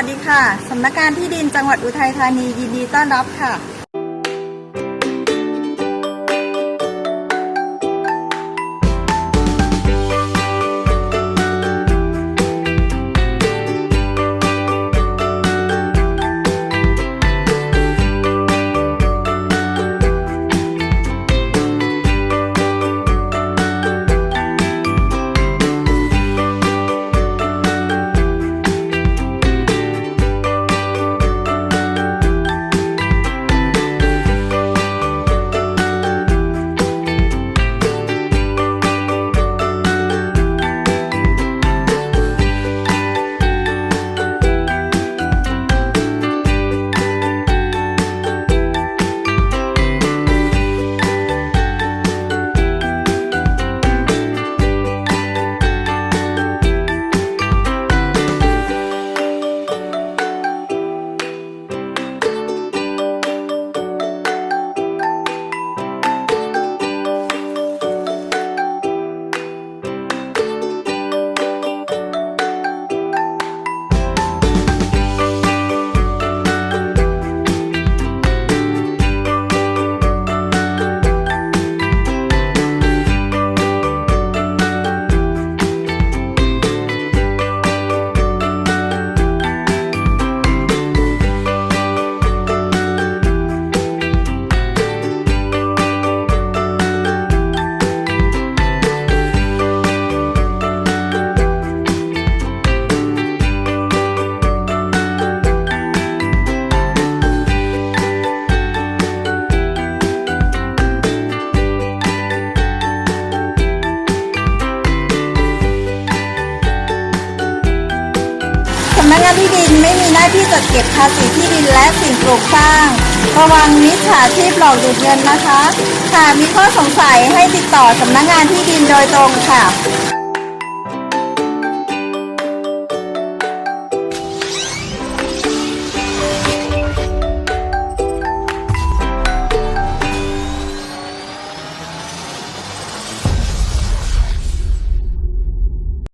วัสดีค่ะ สำนักงานที่ดินจังหวัดอุทัยธานียินดีต้อนรับค่ะำนักงานที่ดินไม่มีหน้าที่จัดเก็บภาษีที่ดินและสิ่งปลูกสร้าง ระวังมิจฉาชีพหลอกดูดเงินนะคะหากมีข้อสงสัยให้ติดต่อสำนักงานที่ดินโดยตรงค่ะ